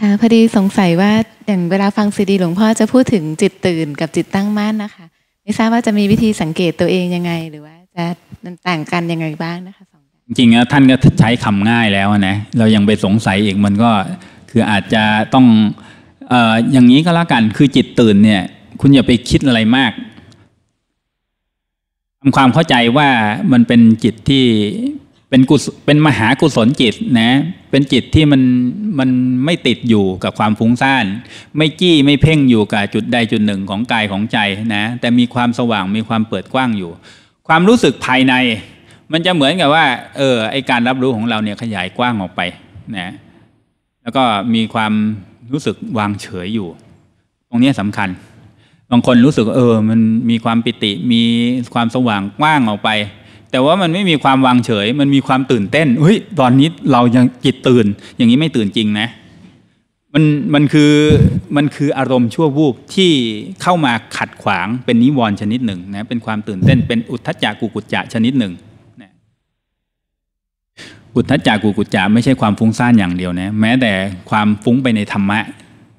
ค่ะพอดีสงสัยว่าอย่างเวลาฟังซีดี หลวงพ่อจะพูดถึงจิตตื่นกับจิตตั้งมั่นนะคะไม่ทราบว่าจะมีวิธีสังเกตตัวเองยังไง หรือว่าจะมันต่างกันยังไงบ้างนะคะสองท่างจริงๆแล้วท่านก็ใช้คำง่ายแล้วนะเรายังไปสงสัยอีกมันก็คืออาจจะต้องอออย่างนี้ก็แล้วกันคือจิตตื่นเนี่ย คุณอย่าไปคิดอะไรมากทำความเข้าใจว่ามันเป็นจิตที่ เป็นกุศเป็นมหากุศลจิตนะเป็นจิตที่มันมันไม่ติดอยู่กับความฟุ้งซ่าน ไม่จี้ไม่เพ่งอยู่กับจุดใดจุดหนึ่งของกายของใจนะแต่มีความสว่างมีความเปิดกว้างอยู่ ความรู้สึกภายใน มันจะเหมือนกับว่าเออไอการรับรู้ของเราเนี่ยขยายกว้างออกไปนะแล้วก็มีความรู้สึกวางเฉยอยู่ ตรงนี้สำคัญ บางคนรู้สึกเออ มันมีความปิติมีความสว่างกว้างออกไป แต่ว่ามันไม่มีความวางเฉย มันมีความตื่นเต้นเฮ้ยตอนนี้เรายังจิตตื่น อย่างนี้ไม่ตื่นจริงนะมันมันคือมันคืออารมณ์ชั่ววูบที่เข้ามาขัดขวางเป็นนิวรณ์ชนิดหนึ่งนะเป็นความตื่นเต้นเป็นอุทธัจจะกุกุจจะชนิดหนึ่งนะอุทธัจจะกุกุจจะไม่ใช่ความฟุ้งซ่านอย่างเดียวนะแม้แต่ความฟุ้งไปในธรรมะ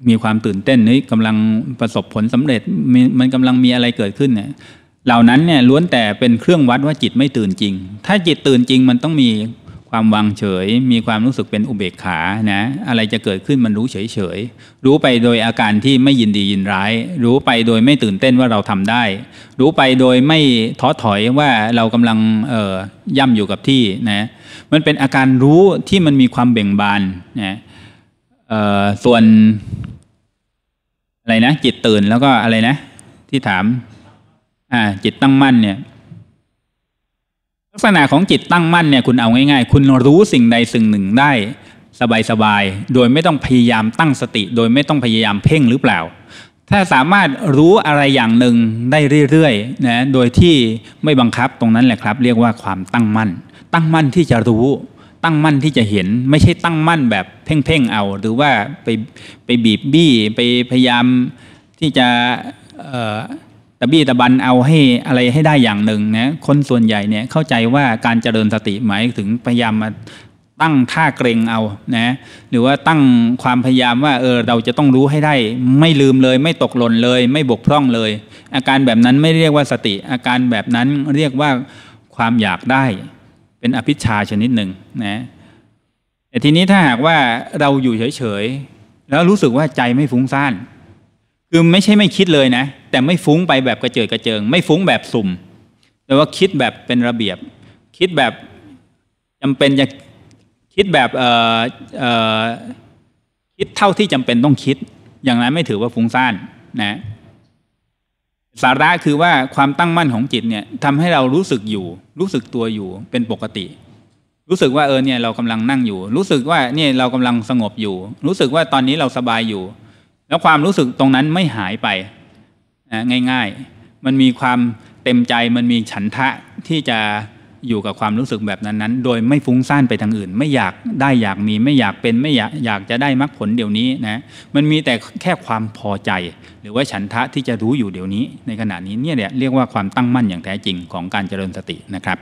มีความตื่นเต้นนี่กำลังประสบผลสำเร็จมีมันกำลังมีอะไรเกิดขึ้นเนี่ย เหล่านั้นเนี่ยล้วนแต่เป็นเครื่องวัดว่าจิตไม่ตื่นจริง ถ้าจิตตื่นจริงมันต้องมีความวางเฉย มีความรู้สึกเป็นอุเบกขานะอะไรจะเกิดขึ้นมันรู้เฉยเฉยรู้ไปโดยอาการที่ไม่ยินดียินร้าย รู้ไปโดยไม่ตื่นเต้นว่าเราทำได้ รู้ไปโดยไม่ท้อถอยว่าเรากำลังเอ่อย่ำอยู่กับที่นะมันเป็นอาการรู้ที่มันมีความเบ่งบานนะเอ่อส่วนอะไรนะจิตตื่นแล้วก็อะไรนะที่ถาม อ่าจิตตั้งมั่นเนี่ยลักษณะของจิตตั้งมั่นเนี่ยคุณเอาง่ายๆ คุณรู้สิ่งใดสิ่งหนึ่งได้สบายๆ โดยไม่ต้องพยายามตั้งสติ โดยไม่ต้องพยายามเพ่งหรือเปล่า ถ้าสามารถรู้อะไรอย่างหนึ่งได้เรื่อยๆนะโดยที่ไม่บังคับตรงนั้นแหละครับ เรียกว่าความตั้งมั่น ตั้งมั่นที่จะรู้ ตั้งมั่นที่จะเห็น ไม่ใช่ตั้งมั่นแบบเพ่งๆเอา หรือว่าไปไปบีบบี้ไปพยายามที่จะเอ่อ ตะบี้ตะบันเอาให้อะไรให้ได้อย่างหนึ่งนะคนส่วนใหญ่เนี่ยเข้าใจว่าการเจริญสติหมายถึงพยายามมาตั้งท่าเกรงเอานะหรือว่าตั้งความพยายามว่าเออเราจะต้องรู้ให้ได้ ไม่ลืมเลย ไม่ตกหล่นเลย ไม่บกพร่องเลย อาการแบบนั้นไม่เรียกว่าสติ อาการแบบนั้นเรียกว่าความอยากได้ เป็นอภิชาชนิดหนึ่งนะแต่ทีนี้ถ้าหากว่าเราอยู่เฉยๆแล้วรู้สึกว่าใจไม่ฟุ้งซ่าน คือไม่ใช่ไม่คิดเลยนะ แต่ไม่ฟุ้งไปแบบกระเจิดกระเจิง ไม่ฟุ้งแบบสุ่ม แต่ว่าคิดแบบเป็นระเบียบ คิดแบบจำเป็นจะคิดแบบเอ่อเอ่อคิดเท่าที่จำเป็นต้องคิด อย่างนั้นไม่ถือว่าฟุ้งซ่านนะสาระคือว่าความตั้งมั่นของจิตเนี่ยทำให้เรารู้สึกอยู่ รู้สึกตัวอยู่เป็นปกติ รู้สึกว่าเออเนี่ยเรากำลังนั่งอยู่ รู้สึกว่าเนี่ยเรากำลังสงบอยู่ รู้สึกว่าตอนนี้เราสบายอยู่ แล้วความรู้สึกตรงนั้นไม่หายไปนะง่าย ๆ มันมีความเต็มใจมันมีฉันทะที่จะอยู่กับความรู้สึกแบบนั้นๆ โดยไม่ฟุ้งซ่านไปทางอื่น ไม่อยากได้อยากมีไม่อยากเป็นไม่อยากอยากจะได้มรรคผลเดี๋ยวนี้นะมันมีแต่แค่ความพอใจ หรือว่าฉันทะที่จะรู้อยู่เดี๋ยวนี้ ในขณะนี้เนี่ยเรียกว่าความตั้งมั่นอย่างแท้จริงของการเจริญสตินะครับ